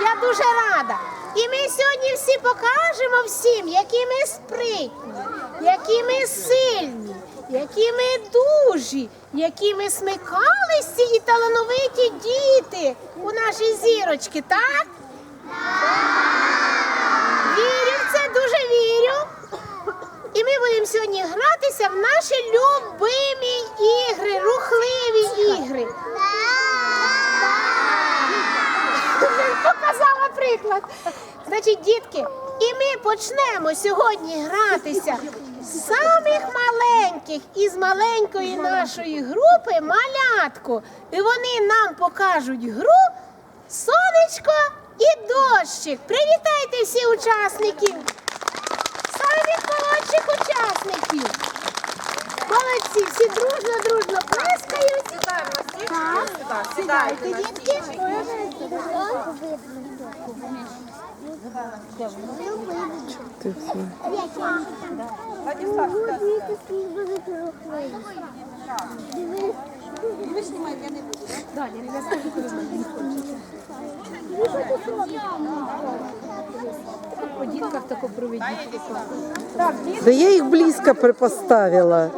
Я дуже рада. І ми сьогодні всі покажемо всім, які ми спритні, які ми сильні, які ми дужі, які ми смикалисті і талановиті діти у нашій зірочки, так? Вірю в це, дуже вірю. І ми будемо сьогодні гратися в наші любимі приклад. Значить, дітки, і ми почнемо сьогодні гратися з самих маленьких із маленької нашої групи малятку. І вони нам покажуть гру Сонечко і дощик. Привітайте всі учасників! Самих молодших учасників. Молодці, всі дружно, дружно плескають. Так, сідайте, дітки. По дітках тако проведіть. Да я их близко припоставила.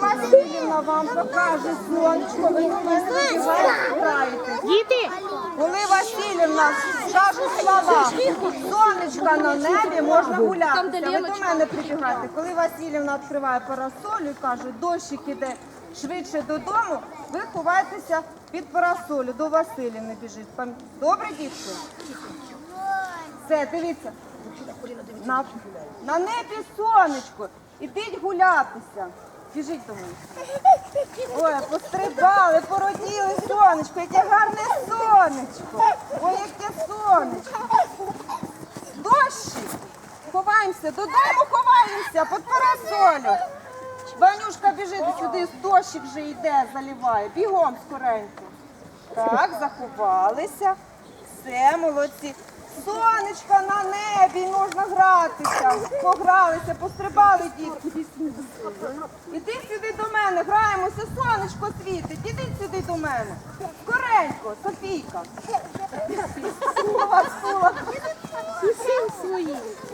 Васильівна вам покаже сонечко, ви не знаєте. Діти, Коли Васильівна скаже слова, сонечка на небі, можна гуляти. Ви до мене прибігайте. Коли Васильівна відкриває парасолю і каже, дощик іде швидше додому, ви ховайтеся під парасолю, до Васильівни біжить. Добре, дітки? Все, дивіться. На, на небі сонечко. Ідіть гулятися. Біжіть до мене. Ой, пострибали, породіли сонечко, яке гарне сонечко. Ой, яке сонечко. Дощик. Ховаємося, додому ховаємося, під парасолю. Ванюшка біжить сюди, дощик вже йде, заливає. Бігом скоренько. Так, заховалися. Все, молодці. Сонечка на небі, можна гратися. Погралися, пострибали дітки. Іди сюди до мене, граємося, сонечко світить. Іди сюди до мене. Скоренько, Софійка. Сула, сула.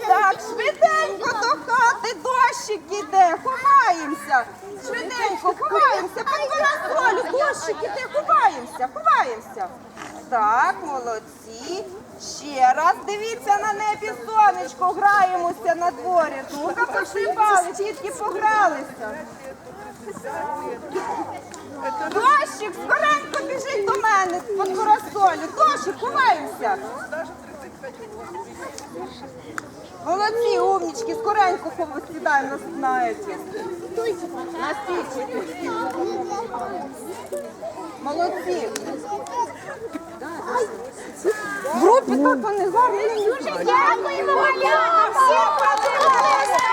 Так, швиденько до хати, дощик іде, ховаємося. Швиденько, ховаємося, під парасолю, дощик іде, ховаємося, ховаємося. Так, молодці. Ще раз дивіться на небі сонечко, граємося на дворі. Ну-ка посипали, тітки погралися. Дощик, скоренько біжить до мене під парасолю. Дощик, ховаємося. Молодці, умнічки, скоренько сідаємо на, на стільчики. Молодці. В групі так вони гарні. дуже дякуємо малята. Всі подивилися.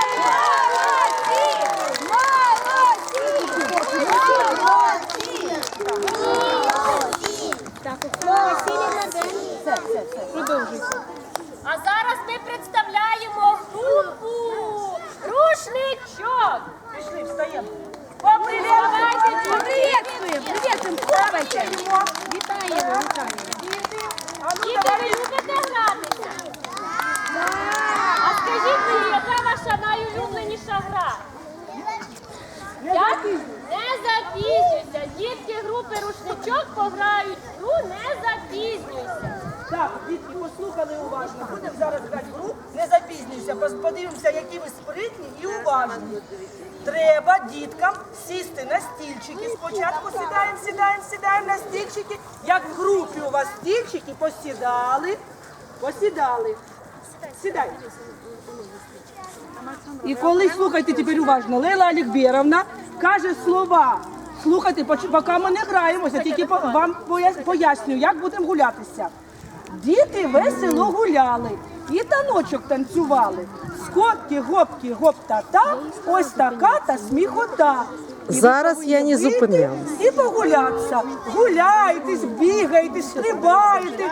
А зараз ми представляємо групу рушничок. Пішли, встаємо. Попривітайте Приветствуем, приветствуем, хлопайте. Вітаємо, вітаємо. Діти, ви любите гратися? А скажіть мені, яка ваша найулюбленіша гра? Як? Не запізнюйся. Дітки групи рушничок пограють гру не запізнюйся. Так, дітки, послухали уважно. Будемо зараз грати гру. Не запізнюйся, подивимося, які ви спритні і уважні. Треба діткам сісти на стільчики. Спочатку сідаємо, сідаємо, сідаємо на стільчики. Як в групі у вас стільчики, посідали, посідали. Сідай. І коли слухайте тепер уважно, Лейла Алікбєровна каже слова. Слухайте, поч- поки ми не граємося, тільки по- вам пояс- пояснюю, як будемо гулятися. Діти весело гуляли і таночок танцювали. Скотки, гопки, гоп-та-та, ось така та сміхота. І Зараз я не зупинялась. І погулятися. Гуляєтесь, бігаєте, стрибаєте,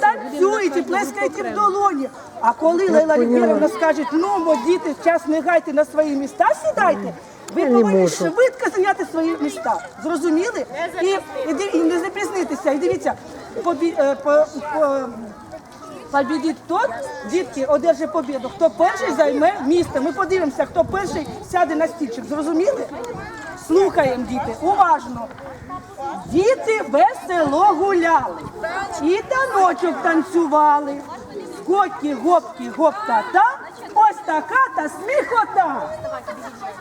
танцюєте, плескаєте в долоні. А коли Лейла Лібєровна скаже, ну, мо, діти, час не гайте на свої міста, сідайте, ви повинні можу. швидко зайняти свої міста. Зрозуміли? І, і, і не запізнитися. і дивіться, побі, е, по, по, побідіть тот, дітки одержить побіду. Хто перший займе місце. Ми подивимося, хто перший сяде на стільчик. Зрозуміли? Слухаємо, діти, уважно. Діти весело гуляли, і таночок танцювали. Скотки, гопки, гоп-та-та, ось така та сміхота.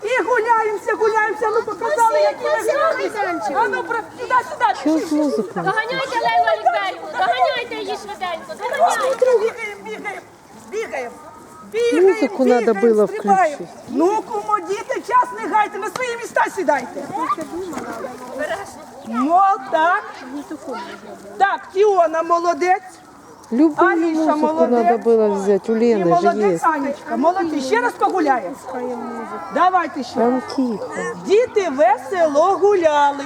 І гуляємося, гуляємося, ну показали, які ми гарні. А ну, про- сюди, сюди. з музикою? Доганяйте Лейлу Алікберівну, доганяйте її швиденько, доганяйте. Бігаємо, бігаємо, бігаємо. Бігаємо, Музику надо було стрибаємо. включити. Ну, кумо, діти, час не гайте, на свої міста сідайте. Мол, так. Так, Тіона молодець. Любую Аліша музыку молодець. надо было взять, у І Лены же молодець есть. Анечка. Молодці. Ще раз погуляємо. Давайте ще. Там тихо. Діти весело гуляли,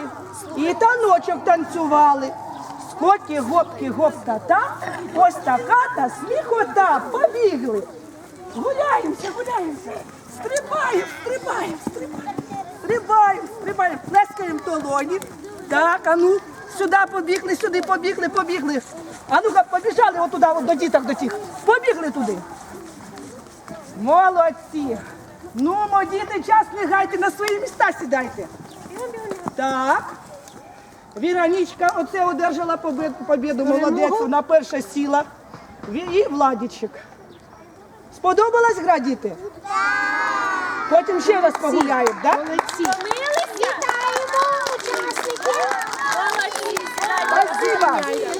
і таночок танцювали. Скотки, гопки, гоп-та-та, ось така та сміхота, побігли. Гуляємося, гуляємося. Стрибаємо, стрибаємо, стрибаємо. Стрибаємо, стрибаємо, плескаємо долоні. Так, а ну, сюди побігли, сюди побігли, побігли. А ну-ка, побіжали отуди, от до діток до тих. Побігли туди. Молодці! Ну, мо, діти, час не гайте, на свої міста сідайте. Так. Віронічка оце одержала побіду, молодець, вона перша сіла. І Владічик. Сподобалась гра, діти? Потім ще раз погуляємо, так? Вітаємо учасників. Молодці. Спасибо.